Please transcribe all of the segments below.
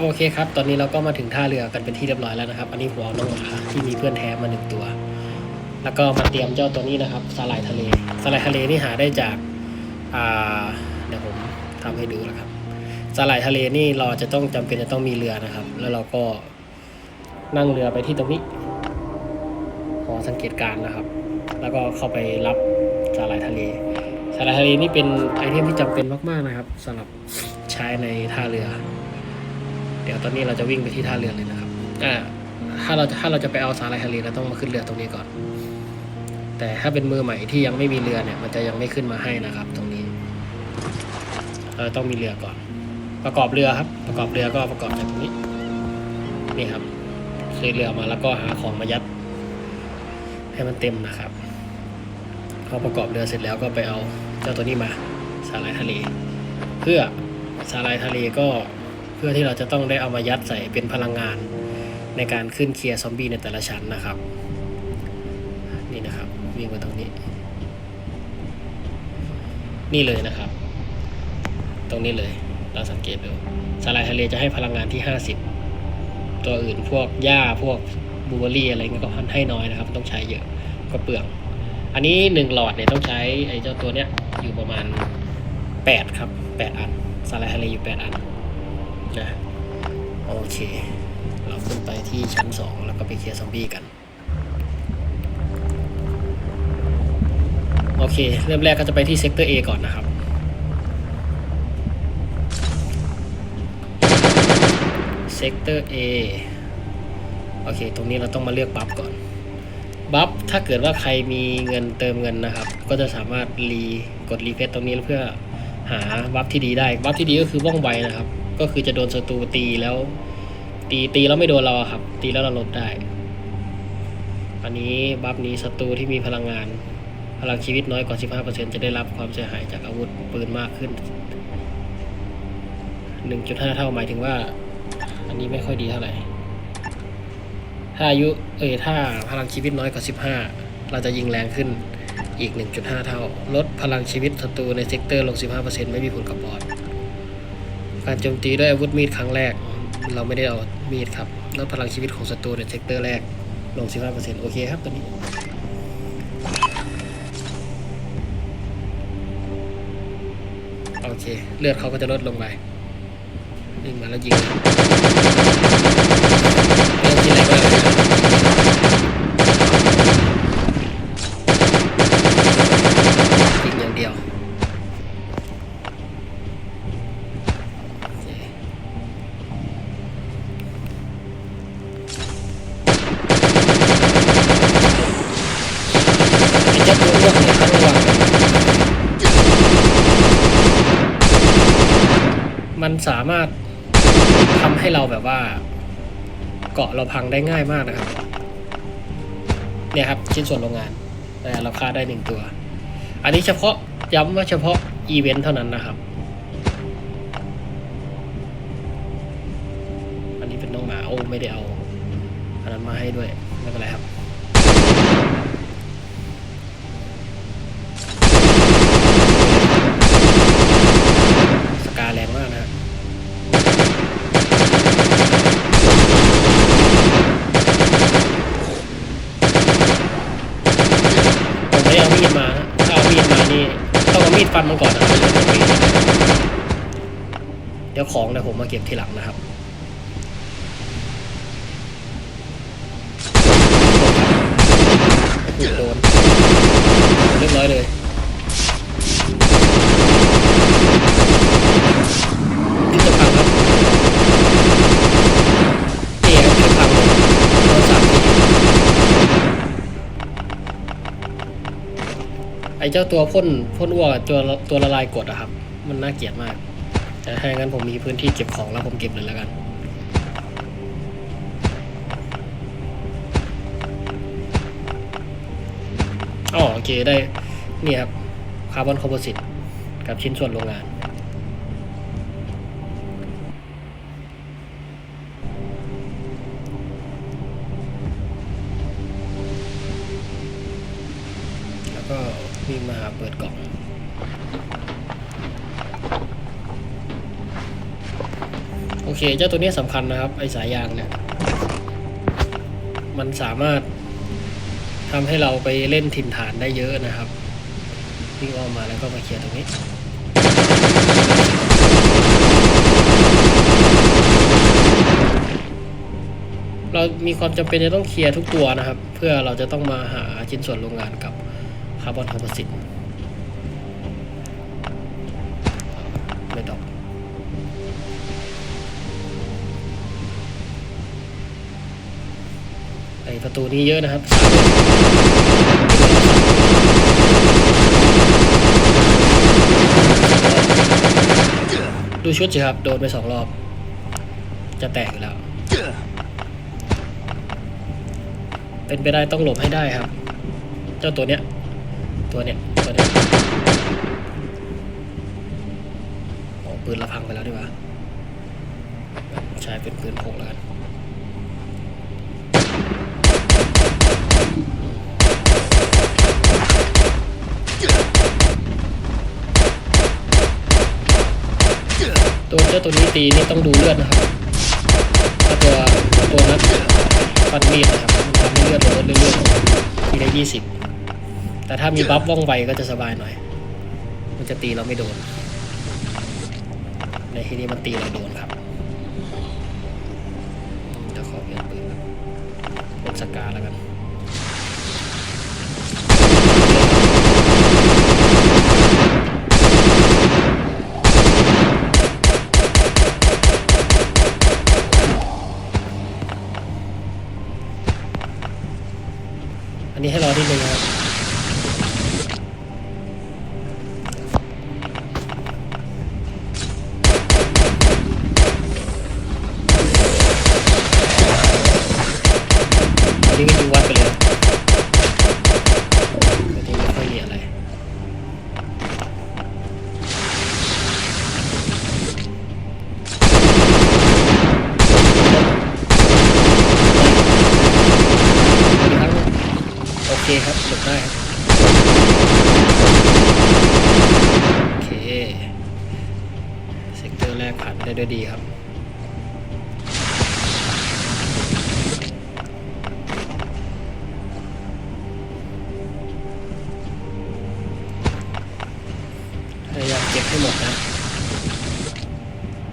โอเคครับ ตอนนี้เราก็มาถึงท่าเรือกันเป็นที่เรียบร้อยแล้วนะครับ อันนี้หัวน้องหมาที่มีเพื่อนแท้มาหนึ่งตัว แล้วก็มาเตรียมเจ้าตัวนี้นะครับสาหร่ายทะเลสาหร่ายทะเลนี่หาได้จากอ่าเดี๋ยวผมทำให้ดูนะครับสาหร่ายทะเลนี่เราจะต้องจำเป็นจะต้องมีเรือนะครับ แล้วเราก็นั่งเรือไปที่ตรงนี้หอสังเกตการนะครับ แล้วก็เข้าไปรับสาหร่ายทะเลสาหร่ายทะเลนี่เป็นไอเทมที่จำเป็นมากๆนะครับสำหรับใช้ในท่าเรือ เดี๋ยวตอนนี้เราจะวิ่งไปที่ท่าเรือเลยนะครับอ่าถ้าเราถ้าเราจะไปเอาสาหร่ายทะเลเราต้องมาขึ้นเรือตรงนี้ก่อน แต่ถ้าเป็นมือใหม่ที่ยังไม่มีเรือเนี่ย มันจะยังไม่ขึ้นมาให้นะครับ ตรงนี้เราต้องมีเรือก่อน ประกอบเรือครับ ประกอบเรือก็ประกอบจากตรงนี้ นี่ครับซื้อเรือมาแล้วก็หาของมายัด ให้มันเต็มนะครับพอประกอบเรือเสร็จแล้วก็ไปเอาเจ้าตัวนี้มาสาหร่ายทะเล เพื่อสาหร่ายทะเลก็ เพื่อที่เราจะต้องได้เอามายัดใส่เป็นพลังงานในการขึ้นเคลียร์ซอมบี้ในแต่ละชั้นนะครับ นี่นะครับวิ่งมาตรงนี้ นี่เลยนะครับ ตรงนี้เลยเราสังเกตดูสาหร่ายทะเลจะให้พลังงานที่ 50 ตัวอื่นพวกหญ้าพวกบูเบอรี่อะไรเงี้ยก็ให้น้อยนะครับต้องใช้เยอะก็เปลือง อันนี้หนึ่งหลอดเนี่ยต้องใช้ไอ้เจ้าตัวเนี้ยอยู่ประมาณ 8 ครับ 8 อันสาหร่ายทะเลอยู่ 8 อัน นะโอเค เราขึ้นไปที่ชั้น 2 แล้วก็ไปเคลียร์ซอมบี้กัน โอเค เริ่มแรกก็จะไปที่เซกเตอร์ A ก่อนนะครับ เซกเตอร์ A โอเค ตรงนี้เราต้องมาเลือกบัฟก่อน บัฟ ถ้าเกิดว่าใครมีเงินเติมเงินนะครับ ก็จะสามารถรีกดรีเฟซตรงนี้เพื่อหาบัฟที่ดีได้ บัฟที่ดีก็คือว่องไวนะครับ ก็คือจะโดนศัตรูตีแล้ว ตีตีแล้วไม่โดนเราครับ ตีแล้วเราลบได้ อันนี้บัฟนี้ศัตรูที่มีพลังงาน พลังชีวิตน้อยกว่า 15%จะได้รับความเสียหายจากอาวุธปืนมากขึ้น 1.5 เท่าหมายถึงว่า อันนี้ไม่ค่อยดีเท่าไหร่ ถ้าอายุเอยถ้าพลังชีวิตน้อยกว่า 15 เราจะยิงแรงขึ้นอีก 1.5 เท่า ลดพลังชีวิตศัตรูในเซกเตอร์ลง 15%ไม่มีผลกับบอส การโจมตีด้วยอาวุธมีดครั้งแรก เราไม่ได้เอามีดครับลดพลังชีวิตของศัตรูในเซกเตอร์แรกลง 15%โอเคครับตัวนี้โอเค เลือดเขาก็จะลดลงไปยิงมาแล้วยิงเลือดที่แรกว่า อ้เจ้าตัวอ้วกเนี่ยต้องระวังมันสามารถทำให้เราแบบว่า เกาะเราพังได้ง่ายมากนะครับ เนี่ยครับชิ้นส่วนโรงงานแต่เราฆ่าได้หนึ่งตัว อันนี้เฉพาะย้ำว่าเฉพาะอีเวนต์เท่านั้นนะครับ อันนี้เป็นน้องหมาโอ้ไม่ได้เอา อันนั้นมาให้ด้วย มันมันก่อนนะเดี๋ยวของเดี๋ยวผมมาเก็บทีหลังนะครับโอ้โหโดนเรียบร้อยเลย ที่จะพังครับนี่ครับที่พังเลยโดนสามที ไอ้เจ้าตัวพ่นพ่นอ้วกตัวตัวละลายกดอะครับ มันน่าเกลียดมาก แต่ถ้าอย่างนั้นผมมีพื้นที่เก็บของแล้วผมเก็บเลยแล้วกัน อ๋อโอเคได้ นี่ครับคาร์บอนคอมโพสิตกับชิ้นส่วนโรงงาน เคเจ้าตัวนี้สำคัญนะครับ ไอสายยางเนี่ย มันสามารถทำให้เราไปเล่นถิ่นฐานได้เยอะนะครับวิ่งออกมาแล้วก็มาเคลียร์ตรงนี้เรามีความจำเป็นจะต้องเคลียร์ทุกตัวนะครับ เพื่อเราจะต้องมาหาชิ้นส่วนโรงงานกับคาร์บอนคอมโพสิต ประตูนี้เยอะนะครับ ดูชุดสิครับ โดนไปสองรอบ จะแตกแล้ว เป็นไปได้ต้องหลบให้ได้ครับ เจ้าตัวเนี้ย ตัวเนี้ย ตัวเนี้ยโอ้ปืนเราพังไปแล้วดีกว่า ใช้เป็นปืนพกแล้วกัน ตัวเจ้าตัวนี้ตีนี่ต้องดูเลือดนะครับถ้าตัวตัวนั้นฟันมีดนะครับมันทำให้เลือดลดเรื่อยๆทีละยี่สิบแต่ถ้ามีบัฟว่องไวก็จะสบายหน่อย มันจะตีเราไม่โดน ในที่นี้มันตีเราโดนครับจะขอเปลี่ยนปืนครับเป็นสกาแล้วกัน อันนี้ให้รอที่หนึ่งครับ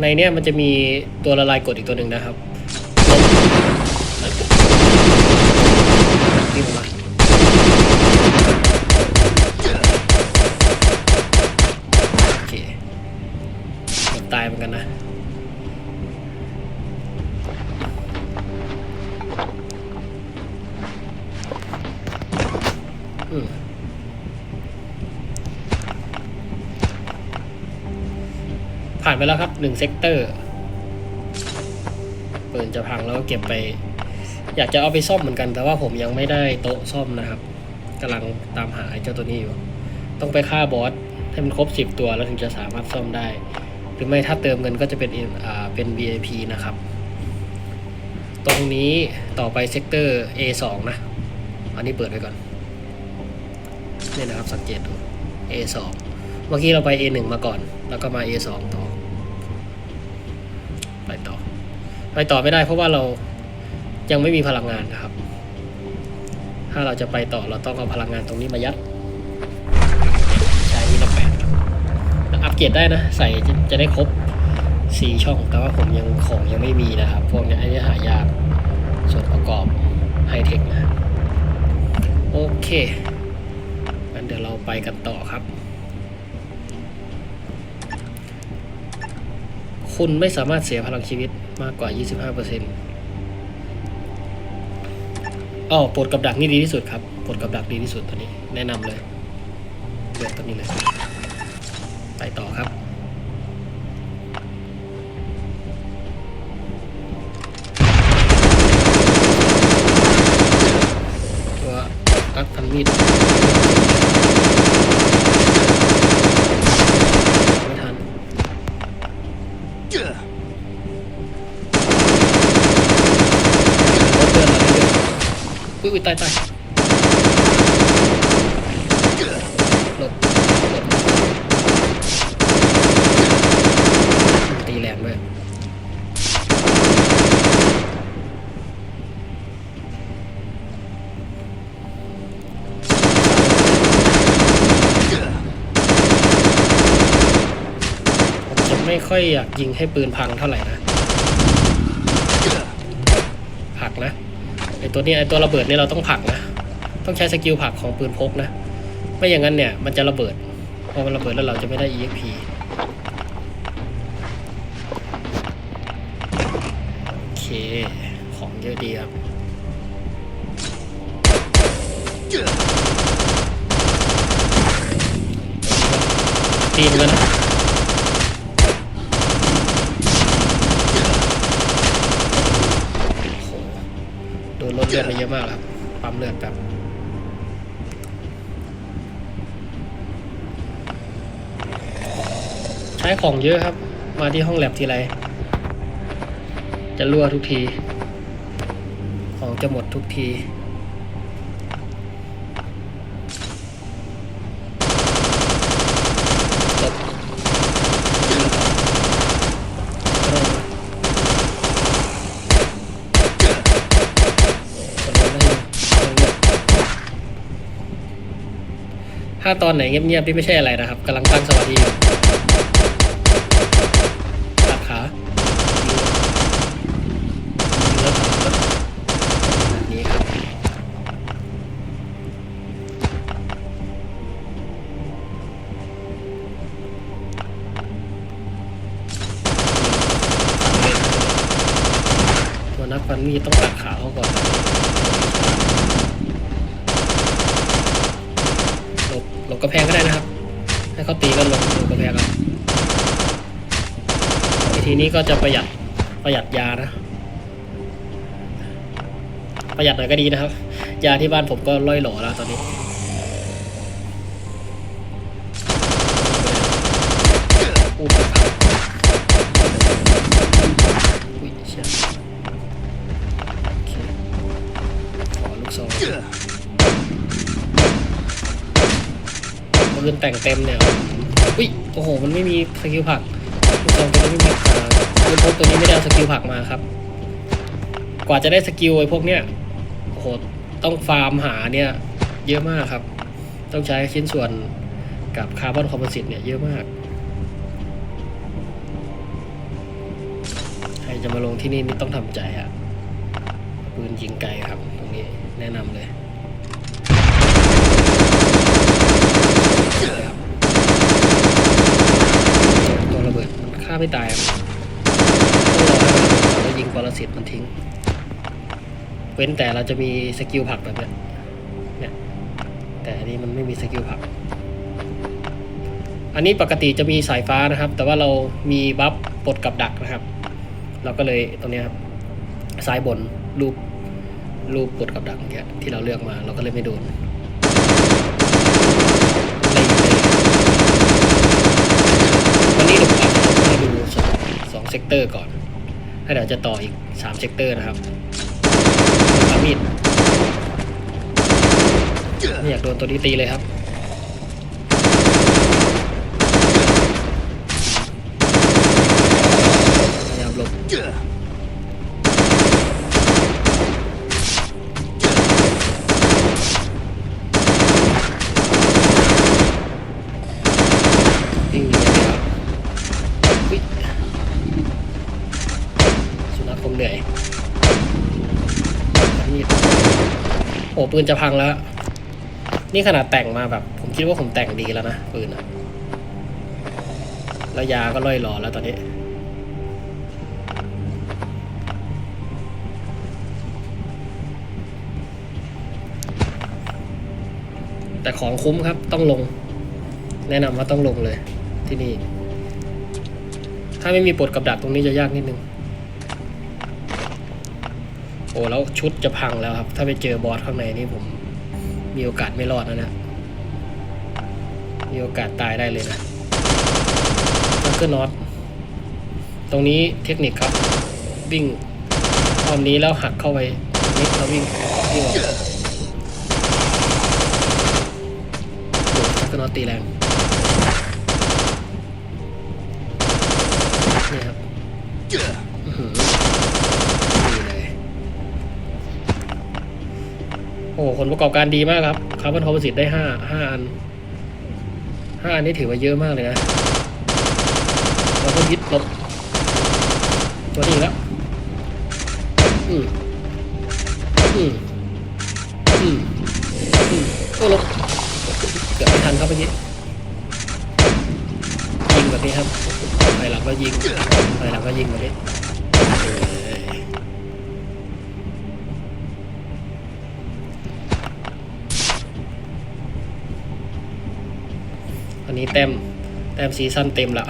ในเนี้ยมันจะมีตัวละลายกรดอีกตัวหนึ่งนะครับ ผ่านไปแล้วครับหนึ่งเซกเตอร์ปืนจะพังแล้วก็เก็บไป อยากจะเอาไปซ่อมเหมือนกัน แต่ว่าผมยังไม่ได้โต๊ะซ่อมนะครับกำลังตามหาไอ้เจ้าตัวนี้อยู่ ต้องไปฆ่าบอสให้มันครบ10ตัวแล้วถึงจะสามารถซ่อมได้ หรือไม่ถ้าเติมเงินก็จะเป็นอ่าเป็น VIP นะครับ ตรงนี้ต่อไปเซกเตอร์ A2 นะ อันนี้เปิดไว้ก่อนนี่นะครับสังเกตดู A2 เมื่อกี้เราไป A1 มาก่อน แล้วก็มา A2 ต่อ ไปต่อไม่ได้เพราะว่าเรายังไม่มีพลังงานนะครับ ถ้าเราจะไปต่อเราต้องเอาพลังงานตรงนี้มายัดใช้นี่ละแปดครับแล้วอัปเกรดได้นะ ใส่จะจะได้ครบ4ช่องแต่ว่าผมยังของยังไม่มีนะครับ พวกนี้ไอ้นี่หายาก ส่วนประกอบไฮเทคนะโอเคงั้นเดี๋ยวเราไปกันต่อครับ คุณไม่สามารถเสียพลังชีวิต มากกว่า 25%อ๋อปลดกับดักนี่ดีที่สุดครับปลดกับดักดีที่สุดตัวนี้ แนะนำเลยเลือกตัวนี้เลย ไปต่อครับตัวตัดพันมีดุ้ยตายตายหลบหลบตีแรงด้วยไม่ค่อยอยากยิงให้ปืนพังเท่าไหร่นะ ตัวนี้ไอตัวระเบิดเนี่ยเราต้องผลักนะ ต้องใช้สกิลผลักของปืนพกนะ ไม่อย่างนั้นเนี่ยมันจะระเบิด พอมันระเบิดแล้วเราจะไม่ได้ EXP โอเค ของเยอะดีครับตีนกันนะโอ้โหโดน ลือดไปเยอะมากครับปั๊มเลือดแบบใช้ของเยอะครับ มาที่ห้องแลบทีไร จะรั่วทุกที ของจะหมดทุกที ตบ ถ้าตอนไหนเงียบๆที่ไม่ใช่อะไรนะครับกำลังตั้งสมาธิอยู่ตัดขาแล้วตัดแบบนี้ครับตัวนักฟันมีต้องตัดขาเขาก่อนหลบหลบกระแพงก็ได้นะครับ ให้เขา ตีกันลงกระแพงเอาวิธีนี้ก็จะประหยัดประหยัดยานะ ประหยัดหน่อยก็ดีนะครับ ยาที่บ้านผมก็ล่อยหล่อแล้วตอนนี้อู้หูอุ้ยเชี่ยโอเคขอลูกซองปืนแต่งเต็มเนี่ย อุ้ยโอ้โห มันไม่มีสกิลผักลูกซองตัวนี้ไม่มีอ่าปืนพกตัวนี้ไม่ได้เอาสกิลผักมาครับ กว่าจะได้สกิลไอ้พวกเนี้ยโอ้โหต้องฟาร์มหาเนี่ยเยอะมากครับ ต้องใช้ชิ้นส่วนกับคาร์บอนคอมโพสิตเนี่ยเยอะมาก ใครจะมาลงที่นี่นี่ต้องทำใจอะปืนยิงไกลครับ ตรงนี้แนะนำเลยครับตัวระเบิดมันฆ่าไม่ตายครับต้องรอให้มันแล้วยิงปรสิตมันทิ้ง เว้นแต่เราจะมีสกิลผักแบบเนี้ยเนี่ย แต่อันนี้มันไม่มีสกิลผัก อันนี้ปกติจะมีสายฟ้านะครับ แต่ว่าเรามีบัฟปลดกับดักนะครับ เราก็เลยตรงเนี้ยครับซ้ายบนรูปรูปปลดกับดักเมื่อกี้ที่เราเลือกมาเราก็เลยไม่โดนนี้เดี๋ยวผมอัพให้ดูสองสอง เซกเตอร์ก่อนแล้วเดี๋ยวจะต่ออีกสามเซกเตอร์นะครับอามีดไม่อยากโดนตัวนี้ตีเลยครับ ปืนจะพังแล้ว นี่ขนาดแต่งมาแบบ ผมคิดว่าผมแต่งดีแล้วนะปืนอะแล้วยาก็ล่อยหลอแล้วตอนนี้แต่ของคุ้มครับต้องลง แนะนำว่าต้องลงเลยที่นี่ ถ้าไม่มีปลดกับดักตรงนี้จะยากนิดนึง อ้แล้วชุดจะพังแล้วครับ ถ้าไปเจอบอสข้างในนี่ผม มีโอกาสไม่รอดนะเนะมีโอกาสตายได้เลยนะลักเกอร์น็อตตรงนี้เทคนิคครับ วิ่งอ้อมนี้แล้วหักเข้าไปนิดแล้ววิ่งวิ่งออกก็น็อตตีแรง โอ้ผลประกอบการดีมากครับคาร์บอนคอมโพสิตได้ห้าห้าอันห้าอันนี่ถือว่าเยอะมากเลยนะแล้วคนยึดลบตัวนี้แล้วอืมอืมอืมอืมโอ้หลบเกือบไม่ทันครับเมื่อกี้ยิงแบบนี้ครับไปหลังก็ยิงไปหลังก็ยิงแบบนี้ นี้แต้มแต้มซีซั่นเต็มละ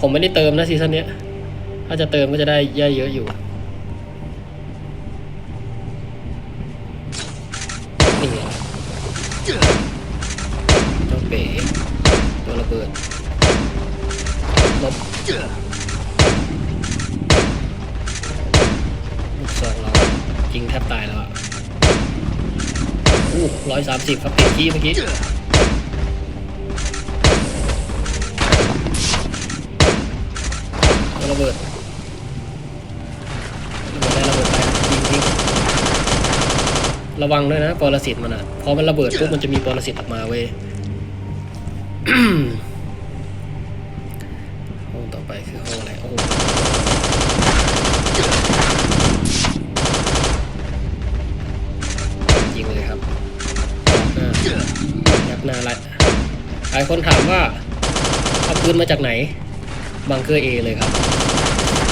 ผมไม่ได้เติมนะซีซั่นเนี้ย ถ้าจะเติมก็จะได้เยอะเยอะอยู่ นี่เจ้าเป๋ตัวระเบิดลบลูกซองเราจริงแทบตายแล้วอะอู้ร้อยสามสิบครับเปลี่ยนที่เมื่อกี้ ระวังด้วยนะปรสิตมันอะพอมันระเบิดปุ๊บมันจะมีปรสิตออกมาเว้ยห้องต่อไปคือห้องอะไรโอ้โหยิงเลยครับยักหน้ายักหน้าไรหลายคนถามว่าเอาปืนมาจากไหน บังเกอร์เอเลยครับ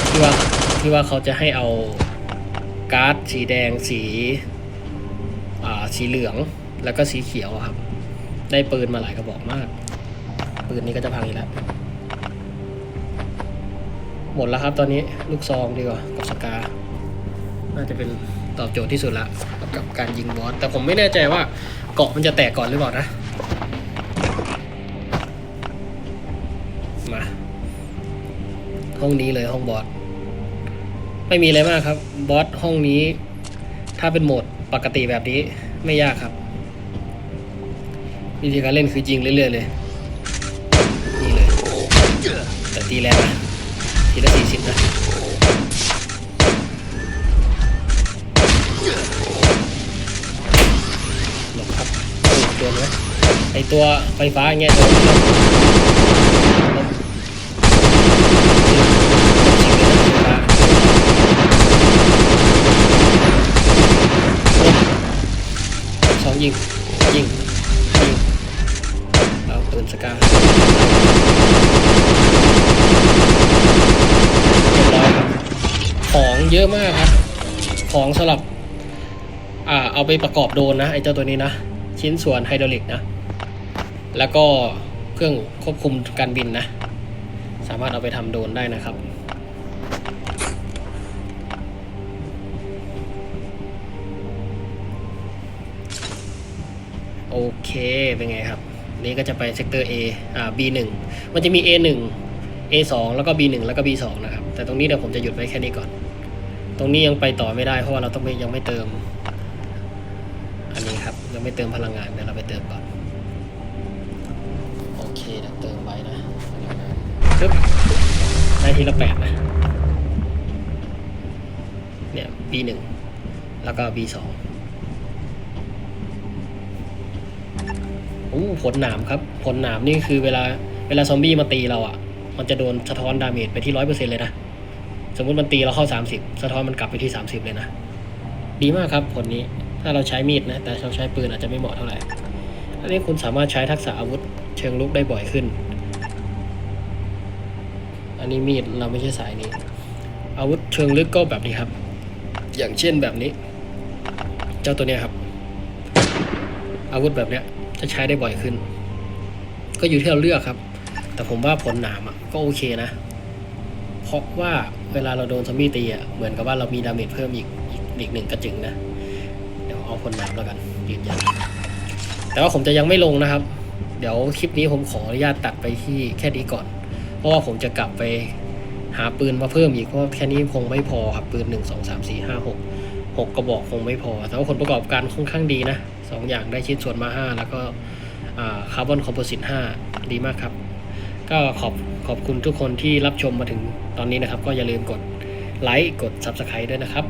ที่ว่าที่ว่าเขาจะให้เอาการ์ดสีแดงสี สีเหลืองแล้วก็สีเขียวครับ ได้ปืนมาหลายกระบอกมาก ปืนนี้ก็จะพังอีกแล้ว หมดแล้วครับตอนนี้ลูกซองดีกว่ากับสกา น่าจะเป็นตอบโจทย์ที่สุดละกับการยิงบอส แต่ผมไม่แน่ใจว่าเกาะมันจะแตกก่อนหรือเปล่านะ มา ห้องนี้เลยห้องบอส ไม่มีอะไรมากครับ บอสห้องนี้ ถ้าเป็นโหมดปกติแบบนี้ ไม่ยากครับ วิธีการเล่นคือจริงเรื่อยๆเลยนี่เลยแต่ตีแรงนะทีละสี่สิบนะหลบครับโดนไหมไอตัวไฟฟ้าอย่างเงี้ยโดนหลบ สอง ยิงยิงยิงเอาปืนสกาเรียบร้อยครับของเยอะมากครับ ของสำหรับ อ่าเอาไปประกอบโดรนนะไอ้เจ้าตัวนี้นะ ชิ้นส่วนไฮดรอลิกนะ แล้วก็เครื่องควบคุมการบินนะ สามารถเอาไปทำโดรนได้นะครับ โอเคเป็นไงครับ นี่ก็จะไปเซกเตอร์ A อ่า B1 มันจะมี A1 A2 แล้วก็ B1 แล้วก็ B2 นะครับ แต่ตรงนี้เดี๋ยวผมจะหยุดไว้แค่นี้ก่อน ตรงนี้ยังไปต่อไม่ได้เพราะว่าเราต้องไม่ยังไม่เติม อันนี้ครับยังไม่เติมพลังงานเดี๋ยวเราไปเติมก่อน โอเคเดี๋ยวเติมไว้นะปึ๊บได้ทีละแปดนะเนี่ย B1 แล้วก็ B2 โอ้ผลหนามครับผลหนามนี่คือเวลาเวลาซอมบี้มาตีเราอะ่ะ มันจะโดนสะท้อนดาเมจไปที่ร้อยเปอร์เซ็นเลยนะสมมติมันตีเราเข้าสามสิบสะท้อนมันกลับไปที่สามสิบเลยนะดีมากครับผลนี้ถ้าเราใช้มีดนะ แต่เราใช้ปืนอาจจะไม่เหมาะเท่าไหร่อันนี้คุณสามารถใช้ทักษะอาวุธเชิงลุกได้บ่อยขึ้น อันนี้มีดเราไม่ใช่สายนี้ อาวุธเชิงลึกก็แบบนี้ครับ อย่างเช่นแบบนี้ เจ้าตัวเนี้ยครับ อาวุธแบบเนี้ย จะใช้ได้บ่อยขึ้น ก็อยู่ที่เราเลือกครับ แต่ผมว่าผลหนามอะก็โอเคนะ เพราะว่าเวลาเราโดนซอมบี้ตีอะเหมือนกับว่าเรามีดาเมจเพิ่มอีกอีกอีกหนึ่งกระจึงนะ เดี๋ยวเอาผลหนามแล้วกันยืนยันแต่ว่าผมจะยังไม่ลงนะครับ เดี๋ยวคลิปนี้ผมขออนุญาตตัดไปที่แค่นี้ก่อน เพราะว่าผมจะกลับไปหาปืนมาเพิ่มอีกเพราะแค่นี้คงไม่พอครับปืนหนึ่งสองสามสี่ห้าหก หกกระบอกคงไม่พอ แต่ว่าผลประกอบการค่อนข้างดีนะสองอย่างได้ชิ้นส่วนมาห้าแล้วก็คาร์บอนคอมโพสิตห้าดีมากครับ ก็ขอบขอบคุณทุกคนที่รับชมมาถึงตอนนี้นะครับ ก็อย่าลืมกดไลค์กด Subscribe ด้วยนะครับ